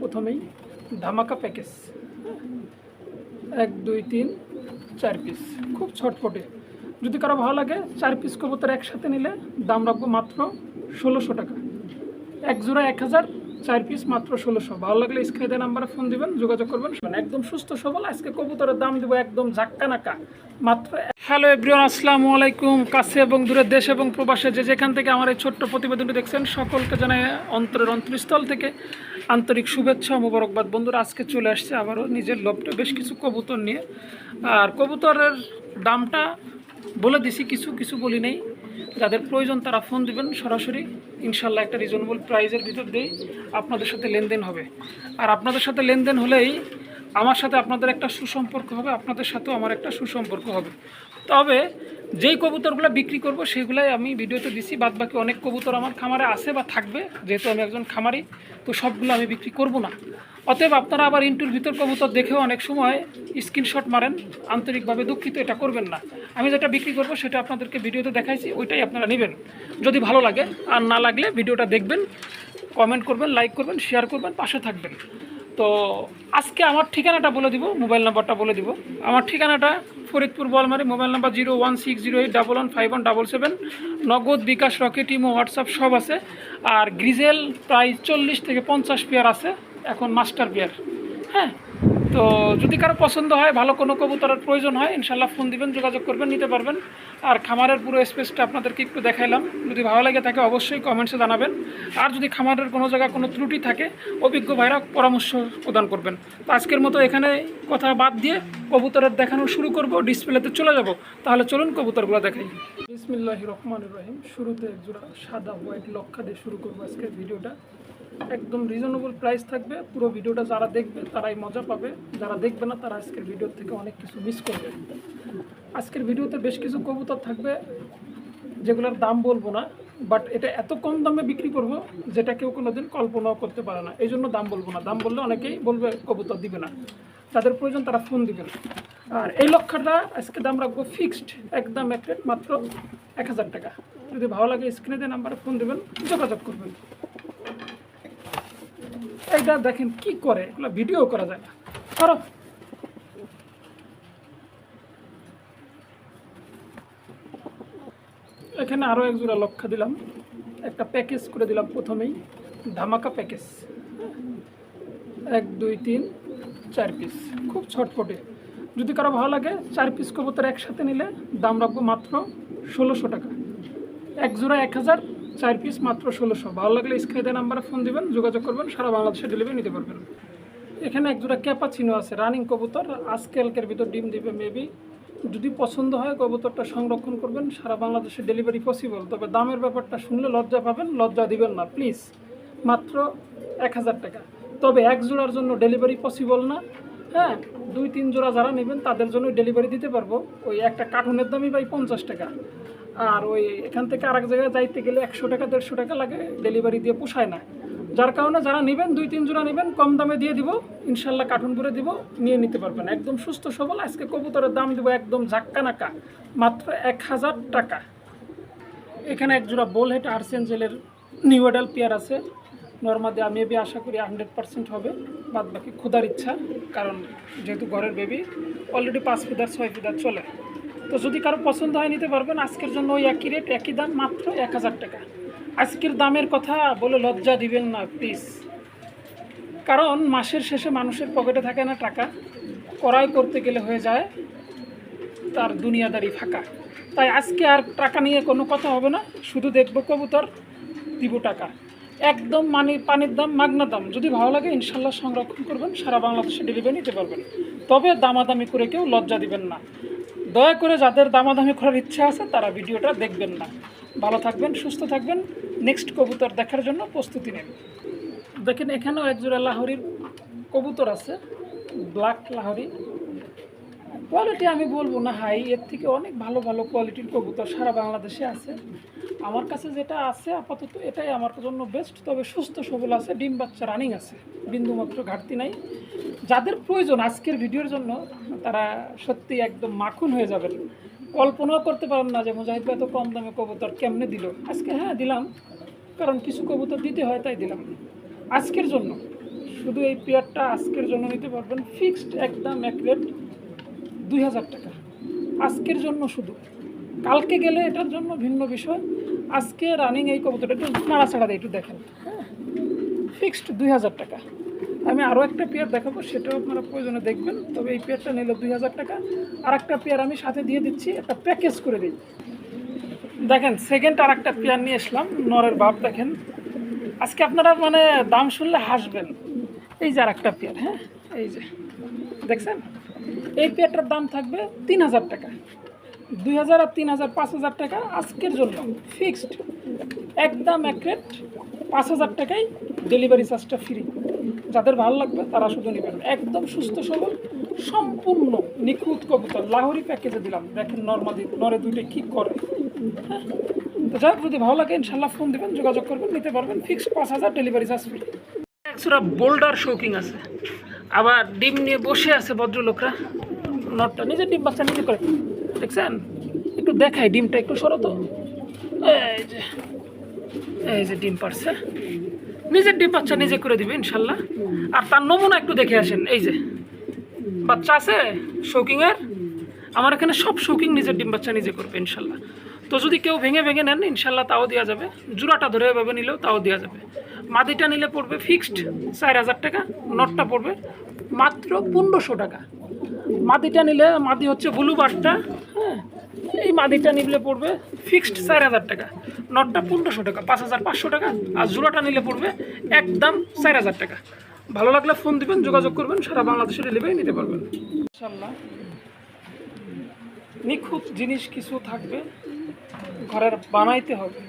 প্রথমেই ধামাকা প্যাকেজ এক, দুই, তিন, চার পিস খুব ছটফটে যদি কারও ভালো লাগে, চার পিস কবুতর একসাথে নিলে দাম রাখব মাত্র ষোলোশো টাকা। এক জোড়া এক হাজার চার পিস মাত্র ষোলোশো। ভালো লাগলে স্ক্রিনে নাম্বারে ফোন দিবেন, যোগাযোগ করবেন। একদম সুস্থ, সবল। আজকে কবুতরের দাম দেবো একদম ঝাক্কা নাকা। মাত্র হ্যালো এভরিওয়ান আসসালামু আলাইকুম। কাছে এবং দূরের দেশ এবং প্রবাসে যে যেখান থেকে আমার এই ছোট্ট প্রতিবেদনটি দেখছেন, সকলকে জানাই অন্তরের অন্তরস্থল থেকে আন্তরিক শুভেচ্ছা, মোবারকবাদ। বন্ধুরা, আজকে চলে আসছে আবারও নিজের লোভটা বেশ কিছু কবুতর নিয়ে। আর কবুতরের দামটা বলে দিছি, কিছু কিছু বলি নেই। যাদের প্রয়োজন তারা ফোন দিবেন সরাসরি। ইনশাল্লাহ একটা রিজনেবল প্রাইজের ভিতর দিয়েই আপনাদের সাথে লেনদেন হবে। আর আপনাদের সাথে লেনদেন হলেই আমার সাথে আপনাদের একটা সুসম্পর্ক হবে, আপনাদের সাথেও আমার একটা সুসম্পর্ক হবে। তবে যেই কবুতরগুলো বিক্রি করব, সেগুলাই আমি ভিডিওতে দিছি বাদ বাকি অনেক কবুতর আমার খামারে আছে বা থাকবে, যেহেতু আমি একজন খামারি, তো সবগুলো আমি বিক্রি করব না। অতএব আপনারা আবার ইন্টুর ভিতর কবুতর দেখেও অনেক সময় স্ক্রিনশট মারেন, আন্তরিকভাবে দুঃখিত, এটা করবেন না। আমি যেটা বিক্রি করব সেটা আপনাদেরকে ভিডিওতে দেখাইছি, ওইটাই আপনারা নেবেন। যদি ভালো লাগে, আর না লাগলে ভিডিওটা দেখবেন কমেন্ট করবেন লাইক করবেন শেয়ার করবেন, পাশে থাকবেন। তো আজকে আমার ঠিকানাটা বলে দিব, মোবাইল নাম্বারটা বলে দিব। আমার ঠিকানাটা Faridpur Bolmari, mobile number zero one six zero eight double one five one double seven. Nagad bKash, Rocket, imo, WhatsApp সব আছে। আর গ্রিজেল প্রায় চল্লিশ থেকে পঞ্চাশ পেয়ার আছে, এখন মাস্টার পেয়ার। হ্যাঁ? তো যদি কারও পছন্দ হয়, ভালো কোনো কবুতরের প্রয়োজন হয়, ইনশাল্লাহ ফোন দিবেন, যোগাযোগ করবেন, নিতে পারবেন। আর খামারের পুরো স্পেসটা আপনাদেরকে একটু দেখাইলাম। যদি ভালো লাগে থাকে অবশ্যই কমেন্টসে জানাবেন। আর যদি খামারের কোনো জায়গায় কোনো ত্রুটি থাকে, অভিজ্ঞ ভাইরা পরামর্শ প্রদান করবেন। তো আজকের মতো এখানে কথা বাদ দিয়ে কবুতরের দেখানো শুরু করব। ডিসপ্লেতে চলে যাব। তাহলে চলুন কবুতরগুলো দেখাই। বিসমিল্লাহ রহমান রহিম। শুরুতে একজোড়া সাদা হোয়াইট লক্ষা দিয়ে শুরু করব আজকের ভিডিওটা। একদম রিজনেবল প্রাইস থাকবে। পুরো ভিডিওটা যারা দেখবে, তারাই মজা পাবে। যারা দেখবে না, তারা আজকের ভিডিও থেকে অনেক কিছু মিস করবে। আজকের ভিডিওতে বেশ কিছু কবুতর থাকবে, যেগুলোর দাম বলব না বাট এটা এত কম দামে বিক্রি করব, যেটা কেউ কোনোদিন কল্পনাও করতে পারে না। এই জন্য দাম বলব না। দাম বললে অনেকেই বলবে, কবুতর দিবে না। তাদের প্রয়োজন, তারা ফোন দিবেন আর এই লক্ষটা আজকে দাম রাখব ফিক্সড একদম এক রেট মাত্র এক হাজার টাকা। যদি ভালো লাগে স্ক্রিনে দিয়ে নাম্বারে ফোন দেবেন, যোগাযোগ করবেন। এইটা দেখেন কি করে? এগুলো ভিডিও করা যায় না। করো এখানে আরও এক জোড়া লক্ষ্য দিলাম। একটা প্যাকেজ করে দিলাম প্রথমেই, ধামাকা প্যাকেজ। এক, দুই, তিন, চার পিস। খুব ছটফটে যদি কারও ভালো লাগে, চার পিস কবুতর একসাথে নিলে দাম রাখব মাত্র ষোলোশো টাকা। এক জোড়া এক হাজার, চার পিস মাত্র ষোলোশো। ভালো লাগলে স্ক্রিনে নাম্বারে ফোন দিবেন, যোগাযোগ করবেন, সারা বাংলাদেশে ডেলিভারি নিতে পারবেন। এখানে এক জোড়া ক্যাপাচিনো আছে রানিং কবুতর আজকালকের ভিতর ডিম দিবে মেবি যদি পছন্দ হয় কবুতরটা সংরক্ষণ করবেন, সারা বাংলাদেশে ডেলিভারি পসিবল তবে দামের ব্যাপারটা শুনলে লজ্জা পাবেন, লজ্জা দিবেন না প্লিজ মাত্র এক হাজার টাকা। তবে এক জোড়ার জন্য ডেলিভারি পসিবল না হ্যাঁ দুই, তিন জোড়া যারা নেবেন, তাদের জন্য ডেলিভারি দিতে পারব, ওই একটা কার্টুনের দামই পাই পঞ্চাশ টাকা। আর ওই এখান থেকে আরেক জায়গায় যাইতে গেলে একশো টাকা, দেড়শো টাকা লাগে ডেলিভারি দিয়ে পোষায় না। যার কারণে যারা নেবেন, দুই, তিন জোড়া নেবেন, কম দামে দিয়ে দিব। ইনশাল্লাহ কার্টুন করে দিব, নিয়ে নিতে পারবেন। একদম সুস্থ, সবল। আজকে কবুতরের দাম দিব একদম ঝাক্কা নাকা, মাত্র এক হাজার টাকা। এখানে এক জোড়া বোল হেড আর্সেঞ্জেলের নিউ এডাল পেয়ার আছে। নর্মাদি আমি এবি আশা করি হান্ড্রেড পার্সেন্ট হবে। বাদ বাকি ক্ষুধার ইচ্ছা, কারণ যেহেতু ঘরের বেবি অলরেডি পাঁচ ফিদার, ছয় ফিদার চলে। তো যদি কারও পছন্দ হয়, নিতে পারবেন। আজকের জন্য ওই একই রেট একই দাম, মাত্র এক হাজার টাকা। আজকের দামের কথা বলে লজ্জা দিবেন না প্লিজ কারণ মাসের শেষে মানুষের পকেটে থাকে না টাকা। ক্রয় করতে গেলে হয়ে যায় তার দুনিয়াদারি ফাঁকা। তাই আজকে আর টাকা নিয়ে কোনো কথা হবে না, শুধু দেখব কবুতর, দিব টাকা। একদম মানে পানির দাম, মাগনা দাম। যদি ভালো লাগে ইনশাল্লাহ সংরক্ষণ করবেন, সারা বাংলাদেশে ডেলিভারি নিতে পারবেন। তবে দামাদামি করে কেউ লজ্জা দিবেন না। দয়া করে যাদের দামাদামি করার ইচ্ছা আছে, তারা ভিডিওটা দেখবেন না। ভালো থাকবেন, সুস্থ থাকবেন। নেক্সট কবুতর দেখার জন্য প্রস্তুতি নেন। দেখেন, এখানেও একজোড়া লাহরির কবুতর আছে ব্ল্যাক লাহরি। কোয়ালিটি আমি বলব না হাই, এর থেকে অনেক ভালো ভালো কোয়ালিটির কবুতর সারা বাংলাদেশে আছে। আমার কাছে যেটা আছে, আপাতত এটাই আমার জন্য বেস্ট তবে সুস্থ, সবল আছে, ডিম বাচ্চা রানিং আছে, বিন্দুমাত্র ঘাটতি নাই। যাদের প্রয়োজন আজকের ভিডিওর জন্য, তারা সত্যি একদম মাখন হয়ে যাবেন। কল্পনাও করতে পারেন না যে মুজাহিদ ভাই এত কম দামে কবুতর কেমনে দিল। আজকে হ্যাঁ দিলাম। কারণ কিছু কবুতর দিতে হয়, তাই দিলাম। আজকের জন্য। শুধু এই পেয়ারটা আজকের জন্য নিতে পারবেন। ফিক্সড একদম এক রেট দুই হাজার টাকা। আজকের জন্য শুধু। কালকে গেলে এটার জন্য ভিন্ন বিষয়। আজকে রানিং এই কবুতরটা একটু নাড়াচাড়া দিয়ে, একটু দেখেন। হ্যাঁ। ফিক্সড দুই হাজার টাকা। আমি আরও একটা পেয়ার দেখাবো, সেটাও আপনারা প্রয়োজনে দেখবেন। তবে এই পেয়ারটা নিলে দুই হাজার টাকা। আর একটা পেয়ার আমি সাথে দিয়ে দিচ্ছি, একটা প্যাকেজ করে দিই। দেখেন সেকেন্ড আর একটা পেয়ার নিয়ে আসলাম, নরের বাপ, দেখেন। আজকে আপনারা মানে দাম শুনলে হাসবেন। এই যে আর একটা পেয়ার হ্যাঁ? এই যে, দেখছেন? এই পেয়ারটার দাম থাকবে তিন হাজার টাকা। দুই হাজার আর তিন হাজার, পাঁচ হাজার টাকা আজকের জন্য। ফিক্সড একদম এক রেট পাঁচ হাজার টাকায় ডেলিভারি চার্জটা ফ্রি যাদের ভালো লাগবে তারা শুধু নেবেন। একদম সুস্থ সবল, সম্পূর্ণ নিখুঁত কবুতর। লাহোরি প্যাকেজে দিলাম। দেখেন নর্মালি নরে দুইটা কী করে। হ্যাঁ তো যাক, যদি ভালো লাগে ইনশাল্লাহ ফোন দেবেন, যোগাযোগ করবেন, নিতে পারবেন। ফিক্সড পাঁচ হাজার ডেলিভারি চার্জ ফ্রি একশোটা বোল্ডার শৌকিং আছে। আবার ডিম নিয়ে বসে আছে ভদ্রলোকরা। নটটা নিজের ডিম বাচ্চা নিজে করে। দেখছেন? একটু দেখাই, ডিমটা একটু সরো তো। এই যে এই যে ডিম পারছে। নিজের ডিম বাচ্চা নিজে করে দিবে, ইনশাল্লাহ। আর তার নমুনা একটু দেখে আসেন, এই যে। বাচ্চা আছে শৌকিংয়ের আমার এখানে সব শৌকিং নিজের ডিম বাচ্চা নিজে করবে, ইনশাল্লাহ। তো যদি কেউ ভেঙে ভেঙে নেন, ইনশাল্লাহ তাও দেওয়া যাবে। জোড়াটা ধরে এভাবে নিলেও তাও দেওয়া যাবে। মাদিটা নিলে পড়বে ফিক্সড চার হাজার টাকা, নটটা পড়বে মাত্র পনেরোশো টাকা। মাদিটা নিলে, মাদি হচ্ছে ব্লু বারটা হ্যাঁ এই মাদিটা নিলে পড়বে ফিক্সড চার হাজার টাকা। নটটা পনেরোশো টাকা পাঁচ হাজার পাঁচশো টাকা আর জোড়াটা নিলে পড়বে একদম চার হাজার টাকা। ভালো লাগলে ফোন দিবেন যোগাযোগ করবেন সারা বাংলাদেশে ডেলিভারি নিতে পারবেন। ইনশাল্লাহ নিখুঁত জিনিস কিছু থাকবে ঘরের বানাইতে হবে।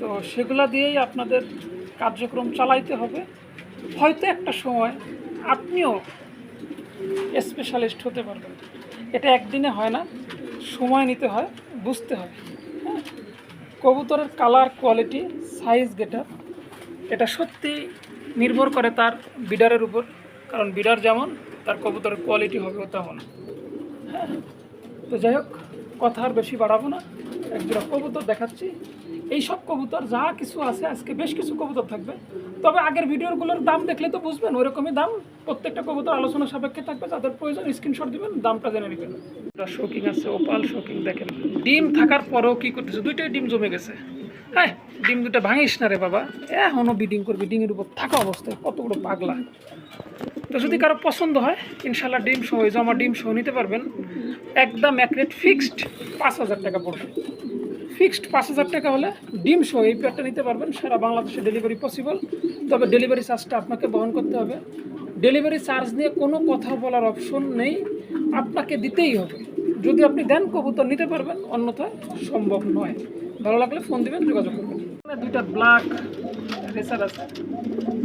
তো সেগুলা দিয়েই আপনাদের কার্যক্রম চালাইতে হবে। হয়তো একটা সময় আপনিও স্পেশালিস্ট হতে পারবেন। এটা একদিনে হয় না। সময় নিতে হয়, বুঝতে হয় হ্যাঁ? কবুতরের কালার কোয়ালিটি সাইজ গেটা এটা সত্যি নির্ভর করে তার বিডারের উপর। কারণ বিডার যেমন, তার কবুতরের কোয়ালিটি হবেও তেমন। হ্যাঁ? তো যাই হোক, কথা আর বেশি বাড়াবো না। একজোড়া কবুতর দেখাচ্ছি। এই সব কবুতর, যা কিছু আছে, আজকে বেশ কিছু কবুতর থাকবে। তবে আগের ভিডিওগুলোর দাম দেখলে তো বুঝবেন ওইরকমই দাম। প্রত্যেকটা কবুতর আলোচনা সাপেক্ষে থাকবে, যাদের প্রয়োজন স্ক্রিনশট দিবেন, দামটা জেনে নেবেন। এটা শৌকিং আছে ওপাল শৌকিং দেখেন। ডিম থাকার পরেও কি করতেছে? দুইটাই ডিম জমে গেছে। হ্যাঁ ডিম দুটো ভাঙিস না রে বাবা। এখনও বিডিং করবি, ডিমের উপর থাকা অবস্থায় কতগুলো পাগলা। তো যদি কারও পছন্দ হয় ইনশাল্লাহ ডিম সহ জমা ডিম সহ নিতে পারবেন। একদম এক ফিক্সড পাঁচ হাজার টাকা পড়বে। ফিক্সড পাঁচ হাজার টাকা হলে ডিম সহ এই প্যাডটা নিতে পারবেন। সারা বাংলাদেশে ডেলিভারি পসিবল তবে ডেলিভারি চার্জটা আপনাকে বহন করতে হবে। ডেলিভারি চার্জ নিয়ে কোনো কথা বলার অপশন নেই। আপনাকে দিতেই হবে। যদি আপনি দেন কবুতর, নিতে পারবেন। অন্যথা সম্ভব নয়। ভালো লাগলে ফোন দিবেন, যোগাযোগ করবেন। দুইটা ব্ল্যাক রেসার আছে।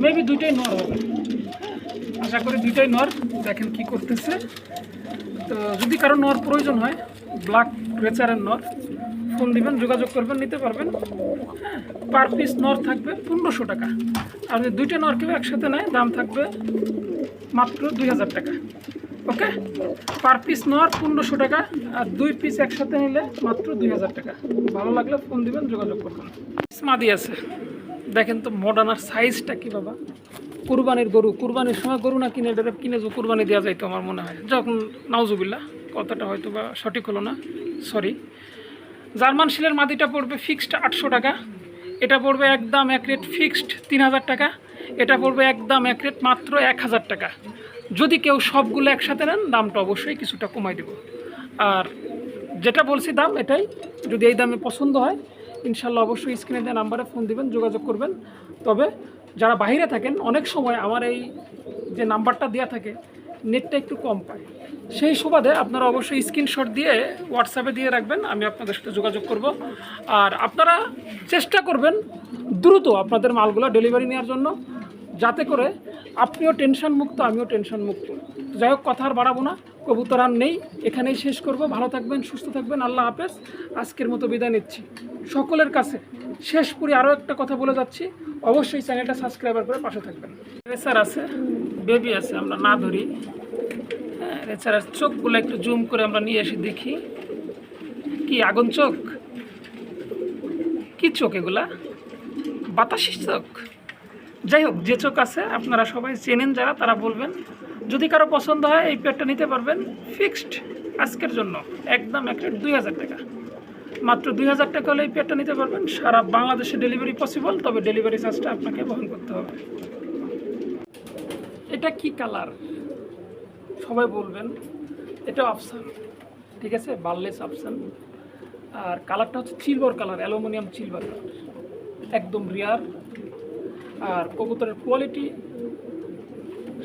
মেবি দুইটাই নর হবে। আশা করি দুইটাই নর। দেখেন কি করতেছে। তো যদি কারও নর প্রয়োজন হয় ব্ল্যাক রেচারের নর। ফোন দিবেন, যোগাযোগ করবেন, নিতে পারবেন। পার পিস নর থাকবে পনেরোশো টাকা। আর যদি দুইটা নর কেউ একসাথে নেয়, দাম থাকবে মাত্র দুই হাজার টাকা। ওকে? পার পিস নর পনেরোশো টাকা, আর দুই পিস একসাথে নিলে মাত্র দুই হাজার টাকা। ভালো লাগলে ফোন দিবেন, যোগাযোগ করবেন। মাদি আছে। দেখেন তো মডার্নার সাইজটা কি বাবা। কুরবানির গরু, কুরবানির সময় গরু না কিনে, এটা কিনে কুরবানি দেওয়া যাইতো আমার মনে হয়। যখন নাউজুবিল্লা কথাটা হয়তো বা সঠিক হলো না সরি জার্মান শিলের মাদিটা পড়বে ফিক্সড আটশো টাকা। এটা পড়বে একদম এক রেট ফিক্সড তিন হাজার টাকা। এটা পড়বে একদম এক রেট মাত্র এক হাজার টাকা। যদি কেউ সবগুলো একসাথে নেন, দামটা অবশ্যই কিছুটা কমাই দেব। আর যেটা বলছি দাম এটাই, যদি এই দামে পছন্দ হয়, ইনশাল্লাহ অবশ্যই স্ক্রিনে দেওয়া নাম্বারে ফোন দিবেন, যোগাযোগ করবেন। তবে যারা বাইরে থাকেন, অনেক সময় আমার এই যে নাম্বারটা দেওয়া থাকে নেটটা একটু কম পায়। সেই সুবাদে আপনারা অবশ্যই স্ক্রিনশট দিয়ে হোয়াটসঅ্যাপে দিয়ে রাখবেন, আমি আপনাদের সাথে যোগাযোগ করব। আর আপনারা চেষ্টা করবেন দ্রুত আপনাদের মালগুলো ডেলিভারি নেওয়ার জন্য, যাতে করে আপনিও টেনশন মুক্ত আমিও টেনশন মুক্ত যাই হোক, কথা আর বাড়াবো না। কবুতর আর নেই। এখানেই শেষ করব। ভালো থাকবেন, সুস্থ থাকবেন। আল্লাহ হাফেজ। আজকের মতো বিদায় নিচ্ছি। সকলের কাছে শেষ পুরি আরও একটা কথা বলে যাচ্ছি। অবশ্যই চ্যানেলটা সাবস্ক্রাইবার করে পাশে থাকবেন। রেসার আছে, বেবি আছে, আমরা না ধরি। হ্যাঁ রেসারের চোখগুলো একটু জুম করে আমরা নিয়ে এসে দেখি। কি, আগুন চোখ? কি চোখ এগুলা? বাতাসি চোখ? যাই হোক, যে চোখ আছে আপনারা সবাই চেনেন যারা, তারা বলবেন। যদি কারও পছন্দ হয়, এই পেয়ারটা নিতে পারবেন ফিক্সড আজকের জন্য, একদম এক রেট দুই হাজার টাকা। মাত্র দুই হাজার টাকা হলে এই পেয়ারটা নিতে পারবেন। সারা বাংলাদেশে ডেলিভারি পসিবল তবে ডেলিভারি চার্জটা আপনাকে বহন করতে হবে। এটা কি কালার সবাই বলবেন, এটা অপশান ঠিক আছে? বার্লেস অপশান আর কালারটা হচ্ছে silver colour aluminium silver colour একদম রিয়ার আর কবুতরের কোয়ালিটি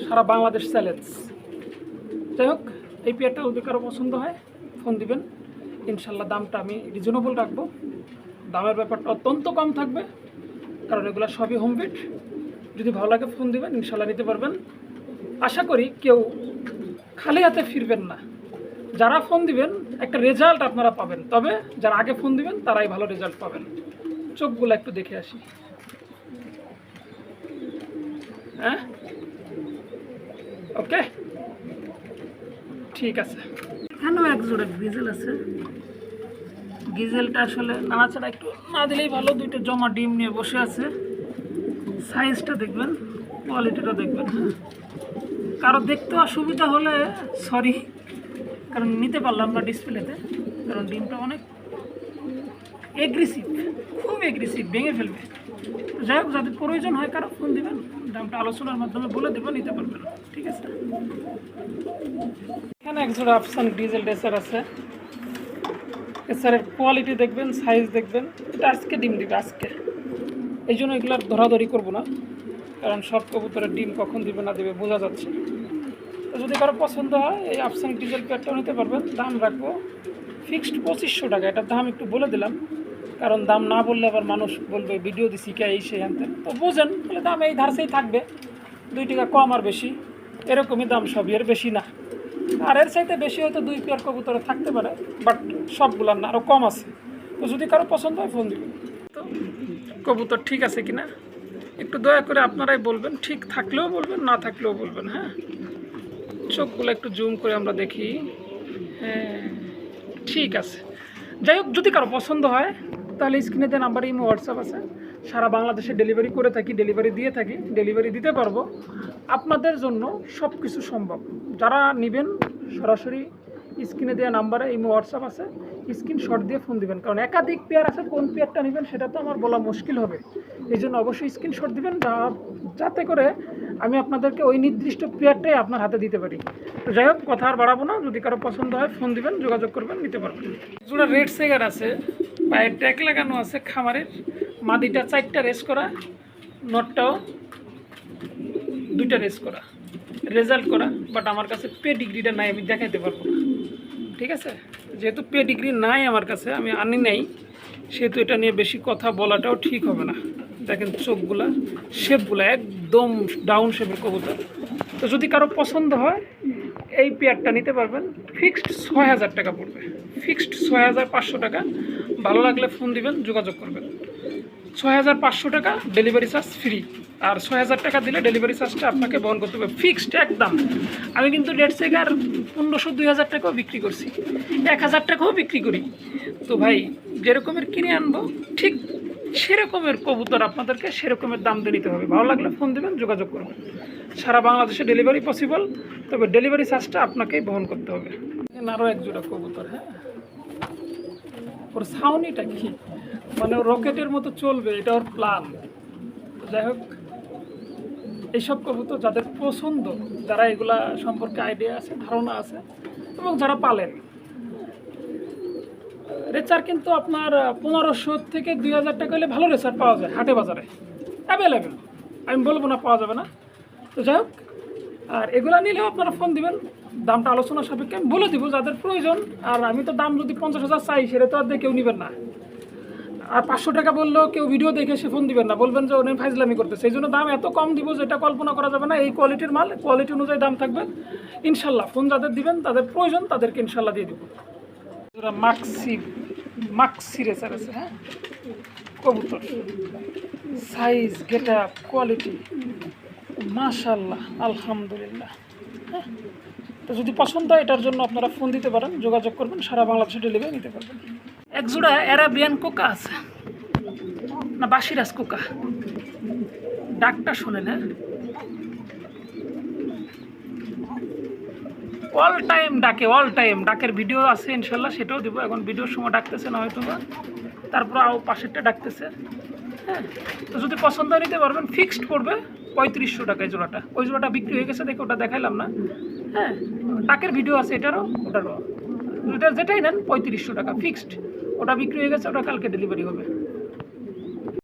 সারা বাংলাদেশ চ্যালেঞ্জ যাই হোক, এই পেয়ারটা কারও পছন্দ হয়, ফোন দিবেন। ইনশাল্লাহ দামটা আমি রিজনেবল রাখব। দামের ব্যাপারটা অত্যন্ত কম থাকবে, কারণ এগুলো সবই হোম বিট যদি ভালো লাগে ফোন দিবেন, ইনশাল্লাহ নিতে পারবেন। আশা করি কেউ খালি হাতে ফিরবেন না। যারা ফোন দিবেন, একটা রেজাল্ট আপনারা পাবেন। তবে যারা আগে ফোন দিবেন, তারাই ভালো রেজাল্ট পাবেন। চোখগুলো একটু দেখে আসি। হ্যাঁ? ওকে ঠিক আছে। এখানেও এক জোড়া গিজেল আছে। গিজেলটা আসলে নাড়াচাড়া একটু না দিলেই ভালো, দুইটা জমা ডিম নিয়ে বসে আছে। সাইজটা দেখবেন কোয়ালিটিটা দেখবেন হ্যাঁ। কারও দেখতে অসুবিধা হলে সরি কারণ নিতে পারলাম না ডিসপ্লেতে কারণ ডিমটা অনেক এগ্রেসিভ খুব এগ্রেসিভ ভেঙে ফেলবে। যাই হোক যাদের প্রয়োজন হয়, কারও ফোন দিবেন। দামটা আলোচনার মাধ্যমে বলে দেবো, নিতে পারবেন ঠিক আছে? এখানে একজোড়া আফসান ডিজেল ডেসার আছে। এসারের কোয়ালিটি দেখবেন সাইজ দেখবেন। এটা আজকে ডিম দিবে, আজকে। এই জন্য এগুলো আর ধরাধরি করব না। কারণ সব কবুতরের ডিম কখন দিবে না দেবে বোঝা যাচ্ছে। তো যদি কারও পছন্দ হয়, এই আফসান ডিজেল প্যাডটাও নিতে পারবেন। দাম রাখব ফিক্সড পঁচিশশো টাকা। এটার দাম একটু বলে দিলাম। কারণ দাম না বললে আবার মানুষ বলবে, ভিডিও দিছি কে এই সেই আনতেন তো বোঝেন, তাহলে দাম এই ধারসেই থাকবে। দুই টাকা কম আর বেশি, এরকমই দাম সবই, এর বেশি না। আর এর চাইতে বেশি হয়তো দুই পেয়ার কবুতরে থাকতে পারে, বাট সবগুলার না আরও কম আছে। তো যদি কারও পছন্দ হয়, ফোন দিবেন। তো কবুতর ঠিক আছে কি না একটু দয়া করে আপনারাই বলবেন, ঠিক থাকলেও বলবেন, না থাকলেও বলবেন হ্যাঁ? চোখগুলো একটু জুম করে আমরা দেখি। হ্যাঁ ঠিক আছে। যাই হোক, যদি কারও পছন্দ হয় তাহলে স্ক্রিনে যে নাম্বার, ইমো, হোয়াটসঅ্যাপ আছে, সারা বাংলাদেশে ডেলিভারি করে থাকি, ডেলিভারি দিয়ে থাকি, ডেলিভারি দিতে পারব। আপনাদের জন্য সব কিছু সম্ভব। যারা নেবেন, সরাসরি স্ক্রিনে দেওয়া নাম্বারে, ইমো, হোয়াটসঅ্যাপ আছে স্ক্রিন স্ক্রিনশট দিয়ে ফোন দিবেন। কারণ একাধিক পেয়ার আছে, কোন পেয়ারটা নেবেন সেটা তো আমার বলা মুশকিল হবে। এই জন্য অবশ্যই স্ক্রিনশট দিবেন, যা- যাতে করে আমি আপনাদেরকে ওই নির্দিষ্ট পেয়ারটাই আপনার হাতে দিতে পারি। তো যাই হোক, কথা আর বাড়াবো না। যদি কারও পছন্দ হয় ফোন দিবেন, যোগাযোগ করবেন, নিতে পারবেন। জোড়া রেড সেগার আছে, পায়ের ট্যাগ লাগানো আছে খামারের। মাদিটা চারটা রেস করা নটটাও দুইটা রেস করা রেজাল্ট করা। বাট আমার কাছে পে ডিগ্রিটা নাই, আমি দেখাইতে পারব না। ঠিক আছে? যেহেতু পে ডিগ্রি নাই আমার কাছে, আমি আনি নাই, সেহেতু এটা নিয়ে বেশি কথা বলাটাও ঠিক হবে না। দেখেন চোখগুলা শেপগুলো একদম ডাউন শেপের কবুতর। তো যদি কারও পছন্দ হয়, এই পেয়ারটা নিতে পারবেন। ফিক্সড ছয় হাজার টাকা পড়বে। ফিক্সড ছয় হাজার পাঁচশো টাকা। ভালো লাগলে ফোন দিবেন, যোগাযোগ করবেন। ছয় হাজার পাঁচশো টাকা ডেলিভারি চার্জ ফ্রি আর ছয় হাজার টাকা দিলে ডেলিভারি চার্জটা আপনাকে বহন করতে হবে ফিক্সড একদম। আমি কিন্তু দেড় সেগার পনেরোশো, দুই হাজার টাকাও বিক্রি করছি। এক হাজার টাকাও বিক্রি করি। তো ভাই, যেরকমের কিনে আনব, ঠিক সেরকমের কবুতর আপনাদেরকে সেরকমের দাম দিয়ে নিতে হবে। ভালো লাগলে ফোন দেবেন, যোগাযোগ করবেন সারা বাংলাদেশে ডেলিভারি পসিবল তবে ডেলিভারি চার্জটা আপনাকেই বহন করতে হবে। আরও এক জোড়া কবুতর হ্যাঁ? ওর সাউনিটা কি? মানে রকেটের মতো চলবে, এটা ওর প্ল্যান যাই হোক, এইসব কবুতর যাদের পছন্দ, যারা এগুলা সম্পর্কে আইডিয়া আছে, ধারণা আছে, এবং যারা পালেন রেচার কিন্তু আপনার পনেরোশো থেকে দুই হাজার টাকা হলে ভালো রেচার পাওয়া যায় হাটে বাজারে। অ্যাভেলেবেল আমি বলব না পাওয়া যাবে না। তো যাই হোক, আর এগুলা নিলেও আপনারা ফোন দিবেন। দামটা আলোচনা সাপেক্ষে আমি বলে দিব যাদের প্রয়োজন। আর আমি তো দাম যদি পঞ্চাশ হাজার চাই, সেটা তো আর কেউ নেবেন না। আর পাঁচশো টাকা বললেও কেউ ভিডিও দেখে সে ফোন দিবেন না। বলবেন যে উনি ফাইজলামি করতে সেই জন্য দাম এত কম দিব যেটা কল্পনা করা যাবে না। এই কোয়ালিটির মাল কোয়ালিটি অনুযায়ী দাম থাকবে। ইনশাল্লাহ ফোন যাদের দিবেন, তাদের প্রয়োজন, তাদেরকে ইনশাল্লাহ দিয়ে দিব। মাক্সি মাক্সি রেসার আছে হ্যাঁ? কবুতর। সাইজ গেট আপ কোয়ালিটি মাশাল্লাহ আলহামদুলিল্লাহ হ্যাঁ? তো যদি পছন্দ হয়, এটার জন্য আপনারা ফোন দিতে পারেন, যোগাযোগ করবেন, সারা বাংলাদেশে ডেলিভারি নিতে পারবেন। এক জোড়া অ্যারাবিয়ান কোকা আছে। না, বাসিরাজ কোকা। ডাকটা শোনেন হ্যাঁ? অল টাইম ডাকে অল টাইম ডাকের ভিডিও আছে ইনশাল্লাহ, সেটাও দেবো। এখন ভিডিওর সময় ডাকতেছে না হয়তো বা তারপর আরও পাশেরটা ডাকতেছে। হ্যাঁ? তো যদি পছন্দ নিতে পারবেন। ফিক্সড করবে পঁয়ত্রিশশো টাকায় জোড়াটা। ওই জোড়াটা বিক্রি হয়ে গেছে, দেখে ওটা দেখাইলাম না। হ্যাঁ? ডাকের ভিডিও আছে এটারও, ওটারও। যেটা যেটাই নেন, পঁয়ত্রিশশো টাকা। ফিক্সড ওটা বিক্রি হয়ে গেছে, ওটা কালকে ডেলিভারি হবে।